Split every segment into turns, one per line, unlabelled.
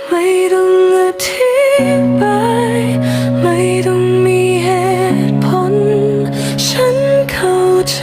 ไม่ต้องอธิบายไม่ต้องมีเหตุผล ฉันเข้าใจ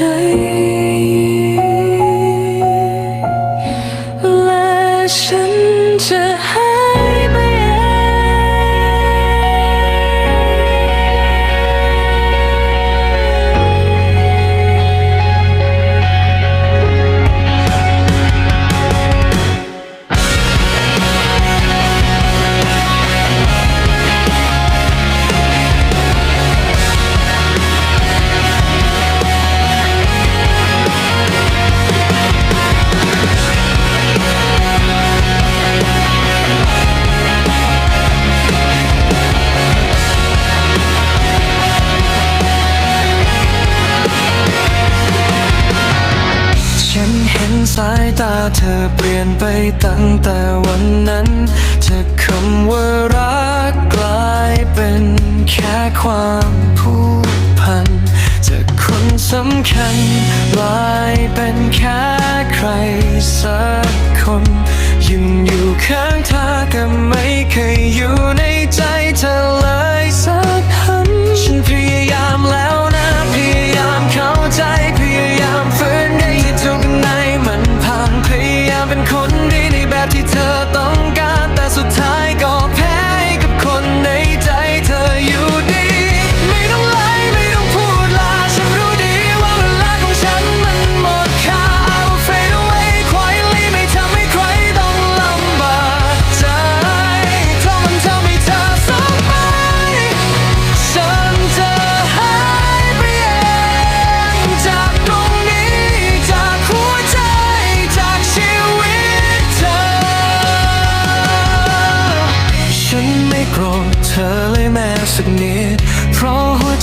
สายตาเธอเปลี่ยนไปตั้งแต่วันนั้น เธอคำว่ารักกลายเป็นแค่ความผูกพันจากคนสำคัญกลายเป็นแค่ใครสักคนยังอยู่ข้างเธอ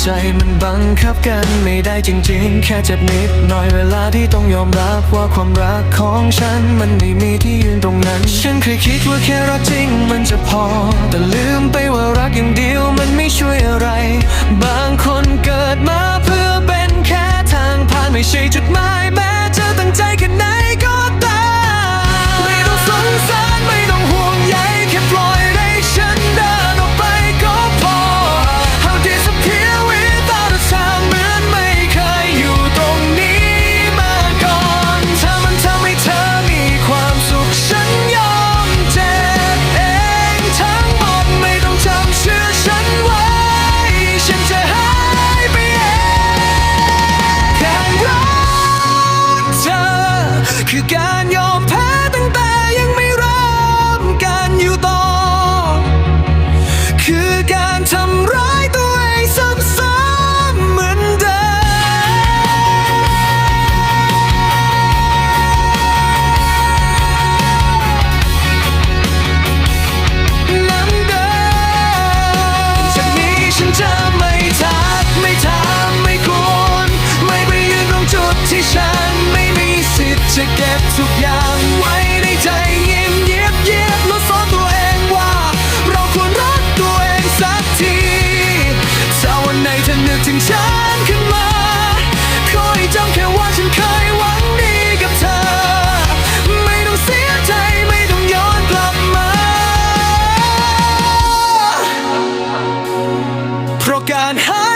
ใจมันบังคับกันไม่ได้จริงๆ แค่เจ็บนิดหน่อยเวลาที่ต้องยอมรับว่าความรักของฉันมันไม่มีที่ยืนตรงนั้น ฉันเคยคิดว่าแค่รักจริงมันจะพอ แต่ลืมไปว่ารักอย่างเดียวมันไม่ช่วยอะไร บางคนเกิดมาเพื่อเป็นแค่ทางผ่านไม่ใช่จุดหมาย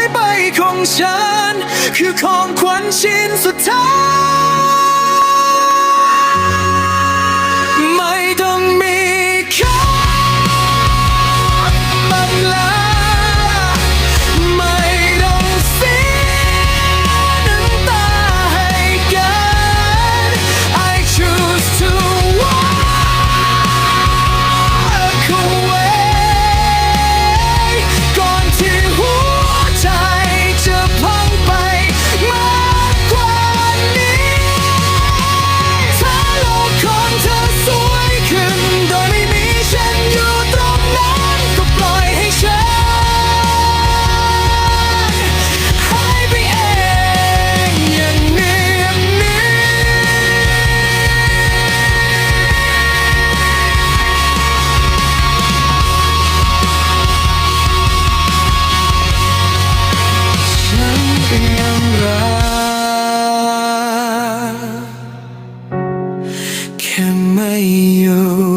ายไปของฉัน คือของขวัญชิ้นสุดท้าย you.